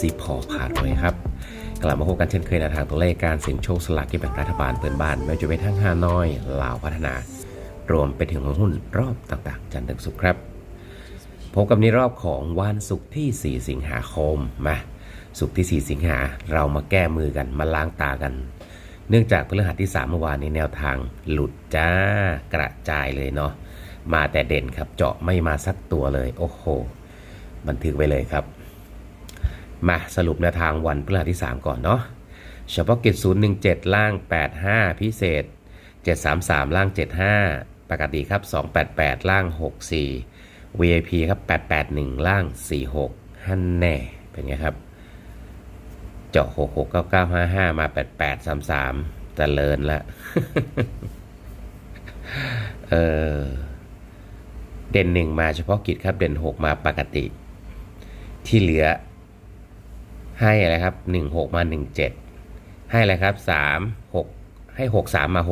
ซีพอผ่านเลยครับกลับมาพบกันเช่นเคยในทางตัวเลขการเสี่ยงโชคสลากกินแบ่งรัฐบาลเปิดบ้านไม่ว่าจะเป็นทั้งฮานอยลาวพัฒนา รวมไปถึงหุ้นรอบต่างๆ จันทร์ถึงศุกร์ครับพบกับในรอบของวันศุกร์ที่ 4 สิงหาคมมาศุกร์ที่ 4 สิงหาเรามาแก้มือกันมาล้างตากัน เนื่องจากพฤหัสที่3เมื่อวานในแนวทางหลุดจ้ากระจายเลยเนาะมาแต่เด่นครับเจาะไม่มาสักตัวเลย โอ้โห บันทึกไว้เลยครับ มาสรุปแนวทางวันพฤหัสที่ 3 ก่อนเนาะเฉพาะกิจ 017 ล่าง 85 พิเศษ 733 ล่าง 75 ปกติครับ 288 ล่าง 64 VIP ครับ 881 ล่าง 46ฮันแน่ เป็นไงครับ เจาะ 669955 มา 8833เจริญละ เออ เด่นหนึ่งมาเฉพาะกิจครับ เด่น 6 มาปกติ ที่เหลือ ให้อะไรครับ16มา17ให้อะไรครับ3 6ให้63มา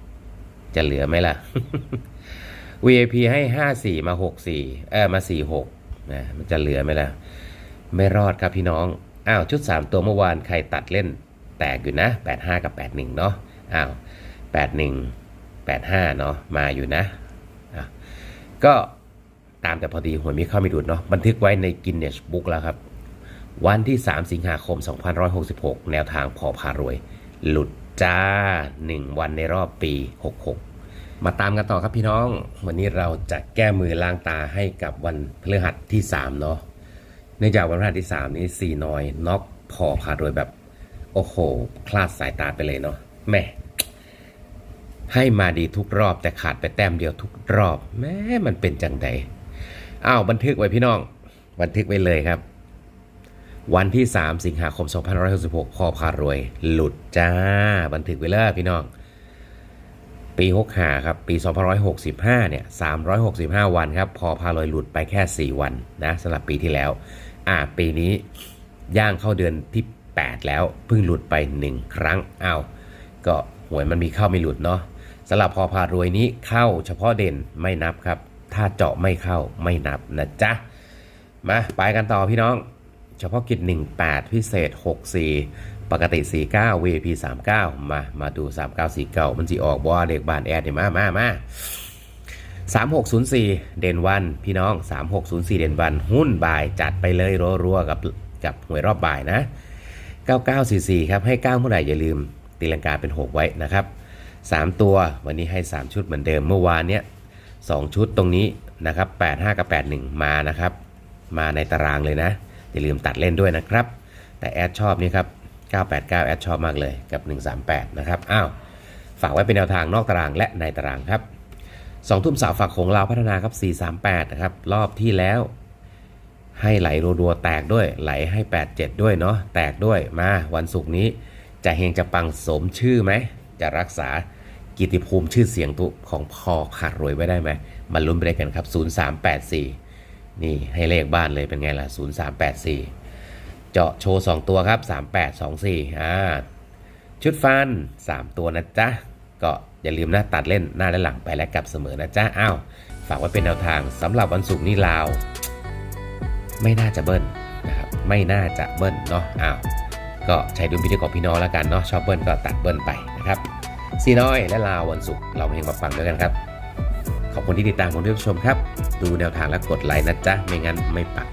64จะเหลือไหมล่ะ VIP ให้54มา64เออมา46นะมันจะเหลือไหมล่ะ ไม่รอดครับพี่น้อง อ้าวชุด3ตัวเมื่อวานใครตัดเล่นแตกอยู่นะ85กับ81เนาะอ้าว81 85เนาะมาอยู่นะะก็ตามแต่พอดีหวยมีเข้าไม่ดูดเนาะบันทึกไว้ใน Guinness Book แล้วครับ วันที่ 3 สิงหาคม 2566 แนวทางพอพารวย หลุดจ้า 1 วันในรอบปี 66 มาตามกันต่อครับพี่น้อง วันนี้เราจะแก้มือล้างตาให้กับวันพฤหัสที่ 3 เนาะเนื่องจากวันพฤหัสที่ 3 นี้ซีนอยน็อกพอพารวยแบบ โอ้โห คลาดสายตาไปเลยเนาะแม่ให้มาดีทุกรอบแต่ขาดไปแต้มเดียวทุกรอบแม้มันเป็นจังใดอ้าวบันทึกไว้พี่น้อง บันทึกไว้เลยครับ วันที่ 3 สิงหาคม 2566 พอพารวย หลุดจ้า บันทึกไว้เลยพี่น้อง ปี 65 ครับ ปี 2565 เนี่ย 365 วันครับ พอพารวยหลุดไปแค่ 4 วันนะสำหรับปีที่แล้ว อ่า ปีนี้ย่างเข้าเดือนที่ 8 แล้ว เพิ่งหลุดไป 1 ครั้งอ้าวก็หวยมันมีเข้าไม่หลุดเนาะสำหรับพอพารวยนี้เข้าเฉพาะเด่นไม่นับครับ ถ้าเจาะไม่เข้าไม่นับนะจ๊ะ มาไปกันต่อพี่น้อง เฉพาะกิจ 18 พิเศษ 64 ปกติ 49 VP 39 มา มาดู 3949 มันจะออกบอเด็กบานแอดเนี่ยมามามา3604 เด่นวัน พี่น้อง 3604 เด่นวัน หุ้นบ่ายจัดไปเลยรัวๆกับกับหวยรอบบ่ายนะ 9944 ครับ ให้ 9 เมื่อไหร่อย่าลืม ตีลังกาเป็น 6 ไว้นะครับ 3 ตัววันนี้ให้ 3 ชุดเหมือนเดิมเมื่อวานเนี้ย2ชุดตรงนี้นะครับ85 กับ 81 มานะครับ มาในตารางเลยนะ อย่าลืมตัดเล่นด้วยนะครับ แต่แอดชอบนี่ครับ 989 แอดชอบมากเลยกับ 138 นะครับ อ้าว ฝากไว้เป็นแนวทางนอกตารางและในตารางครับสองทุ่มสาวฝากของเราวพัฒนาครับ 438 นะครับ รอบที่แล้วให้ไหลรัวๆแตกด้วยไหลให้ 87 ด้วยเนาะแตกด้วยมาวันศุกร์นี้จะเฮงจะปังสมชื่อไหม จะรักษากิตติภูมิชื่อเสียงตุของพอขาดรวยไว้ได้ไหมมาลุ้นไปด้วยกันครับ 0384 นี่ให้เลขบ้านเลยเป็นไงล่ะ 0384 เจาะโชว์ 2 ตัวครับ 3824อ่าชุดฟัน 3 ตัวนะจ๊ะ ก็อย่าลืมนะตัดเล่นหน้าและหลังไปและกลับเสมอนะจ๊ะอ้าวฝากไว้เป็นแนวทางสำหรับวันศุกร์นี้ลาว ไม่น่าจะเบิ้ลนะครับไม่น่าจะเบิ้ลเนาะอ้าวก็ใช้ดุลพินิจของพี่น้องแล้วกันเนาะชอบเบิ้ลก็ตัดเบิ้ลไปนะครับซีน้อยและลาววันศุกร์เราเฮงมาฟังด้วยกันครับ ขอบคุณที่ติดตามผมทุกชมครับ ดูแนวทางและกดไลค์นะจ๊ะ ไม่งั้นไม่ปัก